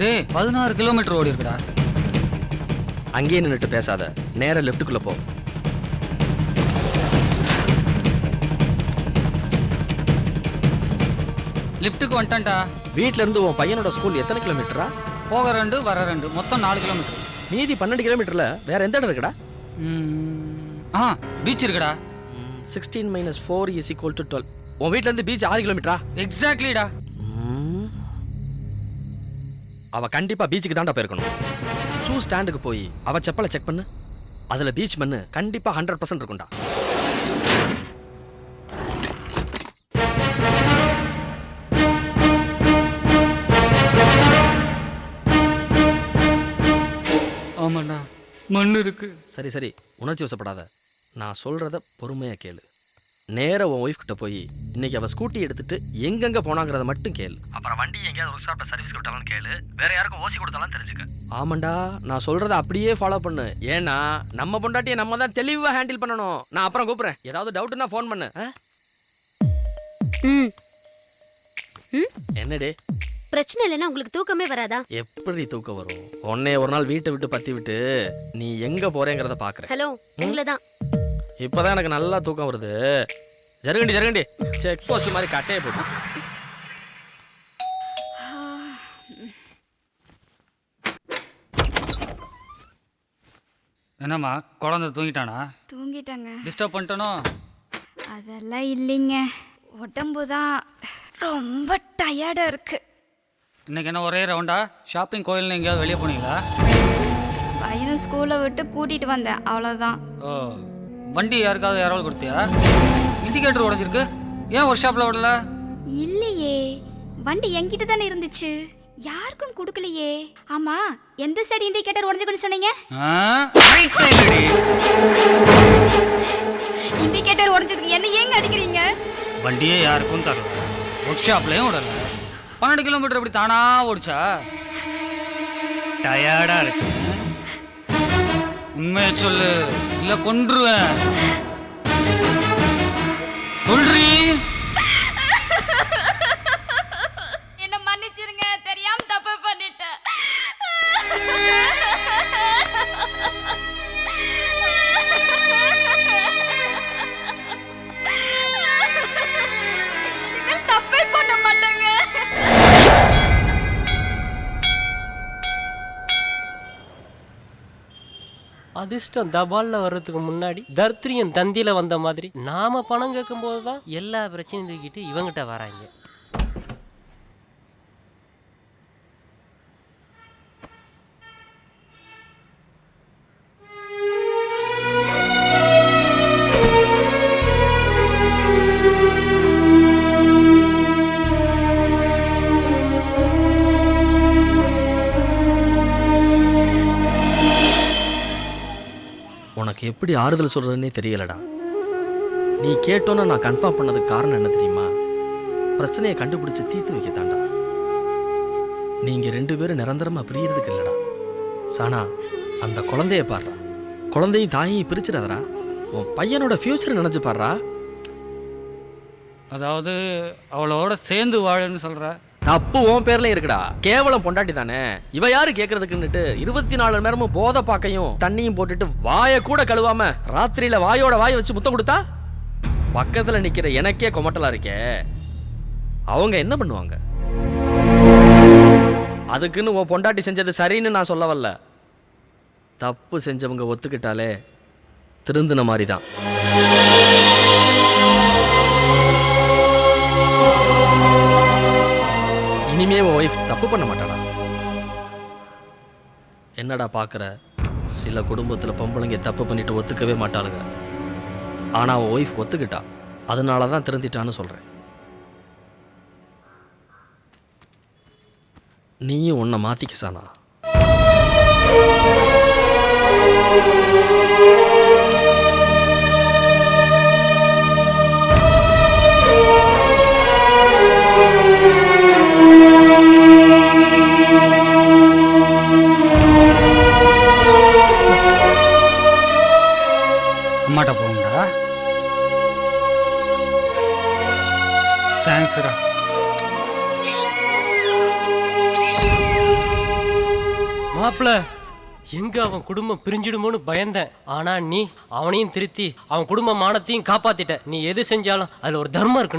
டேய் பதினாறு கிலோமீட்டர் ஓடி இருக்குடா. அங்கேயே நின்றுட்டு பேசாத. நேரா லெஃப்ட்டுக்குள்ள போ. லிஃப்ட்டுக்கு வந்துட்டேன்டா. வீட்ல இருந்து உன் பையனோட ஸ்கூல் எத்தனை கிலோமீட்டரா போக ரெண்டு வர ரெண்டு மொத்தம் நாலு கிலோமீட்டர் மீதி பன்னெண்டு கிலோமீட்டர்ல வேற எந்த இடம் இருக்குடா? ஆ பீச் இருக்குடா. Sixteen minus four is equal to twelve உன் வீட்ல இருந்து பீச் ஆறு கிலோமீட்டரா எக்ஸாக்ட்லிடா. அவ கண்டிப்பா பீச்சுக்கு தாண்டா போயிருக்கணும். ஷூ ஸ்டாண்டுக்கு போய் அவ செப்பலை செக் பண்ணு. அதுல பீச் மண்ணு கண்டிப்பா ஹண்ட்ரட் பர்சன்ட் இருக்கும்டா. ஆமாண்ணா மண் இருக்கு. சரி சரி. உணர்ச்சி வசப்படாத. நான் சொல்றத பொறுமையா கேளு. நேரா உன் ஒய்ஃப் கிட்ட போய் இன்னைக்கு அவ ஸ்கூட்டி எடுத்துட்டு எங்கெங்க போனாங்கிறத மட்டும் கேளு. அப்புறம் வண்டி எங்கேயாவது ஒர்க் ஷாப்ல சர்வீஸ் விட்டாலும் கேளு. வேற யாருக்கும் ஓசி கொடுத்தாலும் தெரிஞ்சுக்க. ஆமாண்டா நான் சொல்றத அப்படியே ஃபாலோ பண்ணு. ஏன்னா நம்ம பொண்டாட்டியை நம்ம தான் தெளிவா ஹேண்டில் பண்ணணும். நான் அப்புறம் கூப்பிடுறேன். ஏதாவது டவுட்னா ஃபோன் பண்ணு. என்னடே? பிரச்சனை இல்லைன்னா உங்களுக்கு தூக்கமே வராதா? எப்படி தூக்கம் வரும்? உன்னைய ஒரு நாள் வீட்டை விட்டு பத்தி விட்டு நீ எங்க போறேங்கிறத பாக்குறேன். ஹலோ உங்களை தான் இப்பதான் எனக்கு நல்லா தூக்கம் வருது. ஜருகண்டி ஜருகண்டி. செக் போஸ்ட் மாதிரி கட்டையை போட்டு. என்னம்மா குழந்தை தூங்கிட்டானா? தூங்கிட்டேங்க. டிஸ்டர்ப் பண்ணிட்டனோ? அதெல்லாம் இல்லைங்க. உடம்பு தான் ரொம்ப டயர்டாக இருக்கு. இன்னைக்கு என்ன ஒரே ரவுண்டா ஷாப்பிங் கோயில்னு எங்கேயாவது வெளியே போனீங்களா? பையனை ஸ்கூலை விட்டு கூட்டிகிட்டு வந்தேன் அவ்வளோதான் ஓ. வண்டி யாருக்காவது யாராவது கொடுத்தியா? இண்டிகேட்டர் உடஞ்சிருக்கு. ஏன் ஒர்க் ஷாப்பில் விடல இல்லையே. வண்டி என்கிட்ட தானே இருந்துச்சு. யாருக்கும் கொடுக்கலையே. ஆமா எந்த சைடு இண்டிகேட்டர் உடஞ்சுக்குன்னு சொன்னீங்க? இண்டிகேட்டர் உடஞ்சதுக்கு என்ன ஏங்க அடிக்கிறீங்க? வண்டியே யாருக்கும் தரல. ஒர்க் ஷாப்லேயும் விடல பன்னெண்டு கிலோமீட்டர் இப்படி தானா ஓடிச்சா? டயர்டா இருக்கு. உண்மையை சொல்லு இல்ல கொன்றுவேன். சொல்றீ? அதிர்ஷ்டம் தபால்ல வர்றதுக்கு முன்னாடி தர்த்திரியன் தந்தியில வந்த மாதிரி நாம பணம் கேட்கும் போதுதான் எல்லா பிரச்சனையும் தூக்கிட்டு இவங்கிட்ட வராங்க. உனக்கு எப்படி ஆறுதல் சொல்கிறதுனே தெரியலடா. நீ கேட்டோன்னு நான் கன்ஃபார்ம் பண்ணதுக்கு காரணம் என்ன தெரியுமா? பிரச்சனையை கண்டுபிடிச்சு தீர்த்து வைக்கத்தாண்டா நீங்கள் ரெண்டு பேரும் நிரந்தரமாக பிரியறதுக்கு இல்லைடா. சானா அந்த குழந்தைய பாடுறா குழந்தையும் தாயையும் பிரிச்சிடாதடா. உன் பையனோட ஃப்யூச்சர் நினச்சி பாடுறா அதாவது அவளோட சேர்ந்து வாழன்னு சொல்கிற தப்பு உன் பேர்ல இருக்குடா. கேவலம் பொண்டாட்டி தானே. இவ யாரு கேக்குறதுக்குன்னுட்டு இருபத்தி நாலு மணி நேரமும் போத பாக்கையும் தண்ணியும் போட்டுட்டு வாயை கூட கழுவாம ராத்திரியில வாயோட வாயை வச்சு முத்தம் கொடுத்தா? பக்கத்துல நிக்கிற எனக்கே கொமட்டலா இருக்கே. அவங்க என்ன பண்ணுவாங்க? அதுக்குன்னு உன் பொண்டாட்டி செஞ்சது சரின்னு நான் சொல்ல வரல. தப்பு செஞ்சவங்க ஒத்துக்கிட்டாலே திருந்தின மாதிரி தான் உன் ஒய்ஃப் தப்பு பண்ண மாட்டானா என்னடா பார்க்குற சில குடும்பத்தில் பொம்பளைங்க தப்பு பண்ணிட்டு ஒத்துக்கவே மாட்டாளுங்க. ஆனால் அவன் ஒய்ஃப் ஒத்துக்கிட்டா. அதனால தான் திருந்திட்டான்னு சொல்கிறேன் நீயும் உன்னை மாற்றிக்க சானா. அம்மாட்ட போகும்டா தேங்க்ஸ்டா மாப்பிள எங்க அவன் குடும்பம் பிரிஞ்சிடுமோன்னு பயந்தேன். ஆனா நீ அவனையும் திருத்தி அவன் குடும்ப மானத்தையும் காப்பாத்திட்ட. நீ எது செஞ்சாலும் அதுல ஒரு தர்மம் இருக்கு